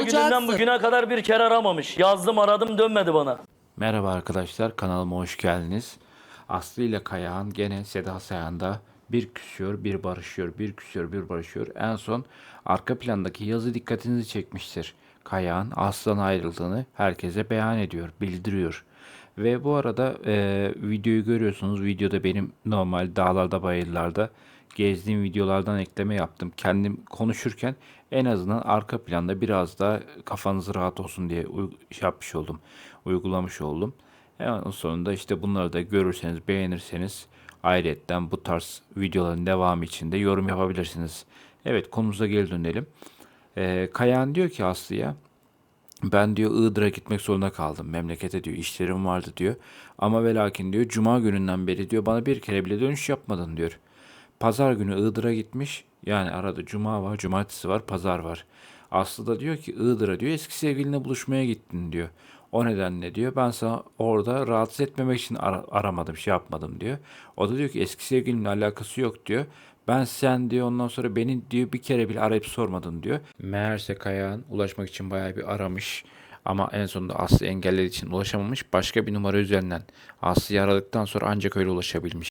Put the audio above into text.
gününden Olacaksın. bugüne kadar bir kere aramamış. Yazdım aradım dönmedi bana. Merhaba arkadaşlar kanalıma hoş geldiniz. Aslı ile Kayahan gene Seda Sayan'da bir küsüyor bir barışıyor bir küsüyor bir barışıyor. En son arka plandaki yazı dikkatinizi çekmiştir. Kayahan Aslı'dan ayrıldığını herkese beyan ediyor, bildiriyor. Ve bu arada e, videoyu görüyorsunuz. Videoda benim normal dağlarda bayırlarda gezdiğim videolardan ekleme yaptım. Kendim konuşurken en azından arka planda biraz daha kafanız rahat olsun diye şey yapmış oldum. Uygulamış oldum. Hemen sonunda işte bunları da görürseniz beğenirseniz ayrıyetten bu tarz videoların devamı için de yorum yapabilirsiniz. Evet konumuza geri dönelim. Ee, Kayahan diyor ki Aslı'ya ben diyor Iğdır'a gitmek zorunda kaldım. Memlekete diyor işlerim vardı diyor. Ama ve lakin diyor cuma gününden beri diyor bana bir kere bile dönüş yapmadın diyor. Pazar günü Iğdır'a gitmiş. Yani arada cuma var, cumartesi var, pazar var. Aslı da diyor ki Iğdır'a diyor eski sevgiline buluşmaya gittin diyor. O nedenle diyor ben sana orada rahatsız etmemek için ara- aramadım, şey yapmadım diyor. O da diyor ki eski sevgilimle alakası yok diyor. Ben sen diyor ondan sonra beni diyor bir kere bile arayıp sormadın diyor. Meğerse Kayağan ulaşmak için bayağı bir aramış. Ama en sonunda Aslı engellediği için ulaşamamış. Başka bir numara üzerinden Aslı'yı aradıktan sonra ancak öyle ulaşabilmiş.